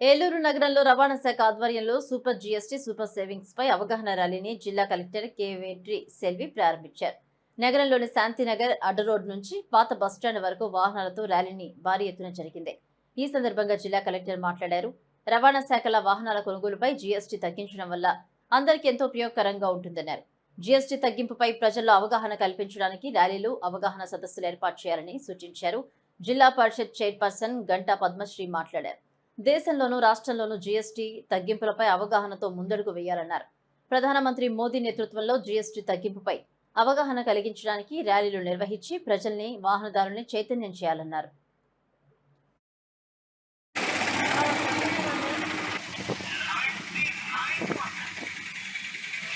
ఏలూరు నగరంలో రవాణా శాఖ ఆధ్వర్యంలో సూపర్ జీఎస్టీ సూపర్ సేవింగ్స్ పై అవగాహన ర్యాలీని జిల్లా కలెక్టర్ కేవేట్రి సెల్వి ప్రారంభించారు. నగరంలోని శాంతినగర్ అడ్డ రోడ్ నుంచి పాత బస్టాండ్ వరకు వాహనాలతో ర్యాలీని భారీ ఎత్తున జరిగింది. ఈ సందర్భంగా జిల్లా కలెక్టర్ మాట్లాడారు. రవాణా శాఖల వాహనాల కొనుగోలుపై జీఎస్టీ తగ్గించడం వల్ల అందరికీ ఎంతో ఉపయోగకరంగా ఉంటుందన్నారు. జీఎస్టీ తగ్గింపుపై ప్రజల్లో అవగాహన కల్పించడానికి ర్యాలీలు అవగాహన సదస్సులు ఏర్పాటు చేయాలని సూచించారు. జిల్లా పరిషత్ చైర్పర్సన్ గంటా పద్మశ్రీ మాట్లాడారు. దేశంలోనూ రాష్ట్రంలోనూ జీఎస్టీ తగ్గింపులపై అవగాహనతో ముందడుగు వేయాలన్నారు. ప్రధానమంత్రి మోదీ నేతృత్వంలో జీఎస్టీ తగ్గింపుపై అవగాహన కలిగించడానికి ర్యాలీలు నిర్వహించి ప్రజల్ని వాహనదారుల్ని చైతన్యం చేయాలన్నారు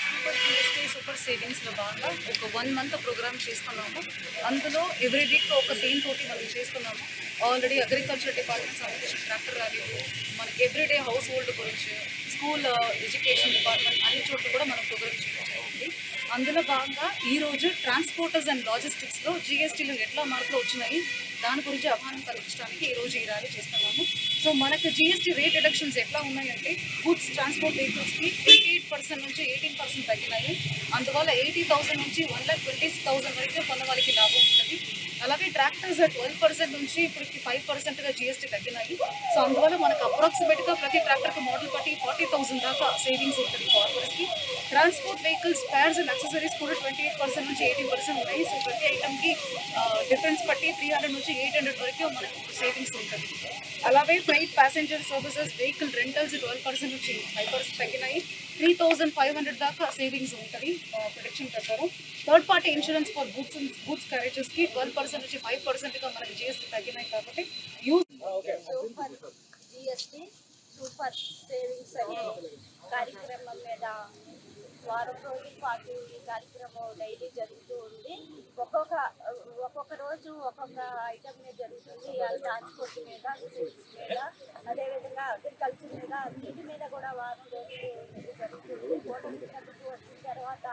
సూపర్ జిఎస్టీ సూపర్ సేవింగ్స్లో భాగంగా ఒక వన్ మంత్ ప్రోగ్రామ్ చేస్తున్నాము. అందులో ఎవ్రీ వీక్ ఒక థీమ్ తోటి మనం చేస్తున్నాము. ఆల్రెడీ అగ్రికల్చర్ డిపార్ట్మెంట్ సంబంధించిన ట్రాక్టర్ ర్యాలీలు మనకి ఎవ్రీడే హౌస్ హోల్డ్ గురించి స్కూల్ ఎడ్యుకేషన్ డిపార్ట్మెంట్ అన్ని చోట్ల కూడా మనం ప్రోగ్రామ్ చేయడం జరిగింది. అందులో భాగంగా ఈరోజు ట్రాన్స్పోర్టర్స్ అండ్ లాజిస్టిక్స్లో జిఎస్టీలు ఎట్లా మార్పులు వచ్చినాయి దాని గురించి అవగాహన ఈ ఈరోజు ఈ ర్యాలీ చేస్తున్నాము. సో మనకు జిఎస్టీ రేట్ రిడక్షన్స్ ఎట్లా ఉన్నాయంటే గుడ్స్ ట్రాన్స్పోర్ట్ వెహికల్స్కి ఎయిటీ ఎయిట్ పర్సెంట్ నుంచి ఎయిటీన్ పర్సెంట్ తగ్గినాయి. అందువల్ల ఎయిటీ థౌసండ్ నుంచి వన్ ల్యాక్ ట్వంటీ థౌసండ్ వరకు కొన్న వాళ్ళకి లాభం ఉంటుంది. అలాగే ట్రాక్టర్స్ ట్వెల్వ్ పర్సెంట్ నుంచి ఇప్పటికి ఫైవ్ పర్సెంట్గా జిఎస్టీ తగ్గినాయి. సో అందువల్ల మనకు అప్రాక్సిమేట్గా ప్రతి ట్రాక్టర్కి మోడల్ బట్టి ఫార్టీ థౌసండ్ దాకా సేవింగ్స్ ఉంటుంది ఫార్మర్స్కి transport vehicles spares and accessories కూడా ట్వంటీ ఎయిట్ పర్సెంట్ నుంచి ఎయిటీన్ పర్సెంట్ ఉన్నాయి. సో ప్రతి ఐటమ్కి డిఫరెన్స్ బట్టి త్రీ హండ్రెడ్ నుంచి ఎయిట్ హండ్రెడ్ వరకు మనకు సేవింగ్స్ ఉంటుంది. అలాగే flight passenger services vehicle rentals twelve percent నుంచి ఫైవ్ పర్సెంట్ తగ్గినాయి. త్రీ థౌసండ్ ఫైవ్ హండ్రెడ్ దాకా సేవింగ్స్ ఉంటుంది ప్రొటెక్షన్ ప్రకారం. Third party insurance for goods goods క్యారేజెస్కి twelve percent నుంచి ఫైవ్ పర్సెంట్గా మనకి జిఎస్టీ తగ్గినాయి కాబట్టి యూజ్ జిఎస్టి సూపర్ సేవింగ్స్ కార్యక్రమం మీద వారం రోజుల పాటు ఈ కార్యక్రమం డైలీ జరుగుతూ ఉంది. ఒక్కొక్క ఒక్కొక్క రోజు ఒక్కొక్క ఐటమ్ మీద జరుగుతుంది. అది ట్రాన్స్పోర్ట్ మీద ఫుడ్స్ మీద అదేవిధంగా అగ్రికల్చర్ మీద అన్నిటి మీద కూడా వారం రోజులు జరుగుతుంది. కూటమి వచ్చిన తర్వాత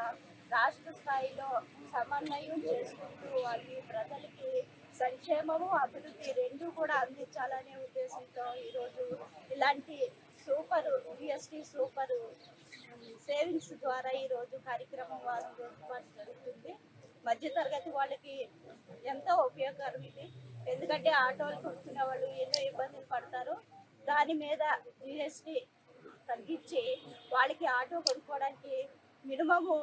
రాష్ట్ర స్థాయిలో సమన్వయం చేసుకుంటూ వారి ప్రజలకి సంక్షేమము అభివృద్ధి రెండు కూడా అందించాలనే ఉద్దేశంతో ఈరోజు ఇలాంటి సూపర్ జిఎస్టీ సూపర్ సేవింగ్స్ ద్వారా ఈరోజు కార్యక్రమం వారం రోజుల పాటు జరుగుతుంది మధ్యతరగతి వాళ్ళకి ఎంతో ఉపయోగకరం ఇది. ఎందుకంటే ఆటోలు కొనుక్కునే వాళ్ళు ఎన్నో ఇబ్బందులు పడతారు. దాని మీద జిఎస్టీ తగ్గించి వాళ్ళకి ఆటో కొనుక్కోవడానికి మినిమము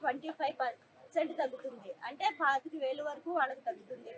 ట్వంటీ ఫైవ్ పర్సెంట్ తగ్గుతుంది. అంటే పాతిక వేలు వరకు వాళ్ళకి తగ్గుతుంది.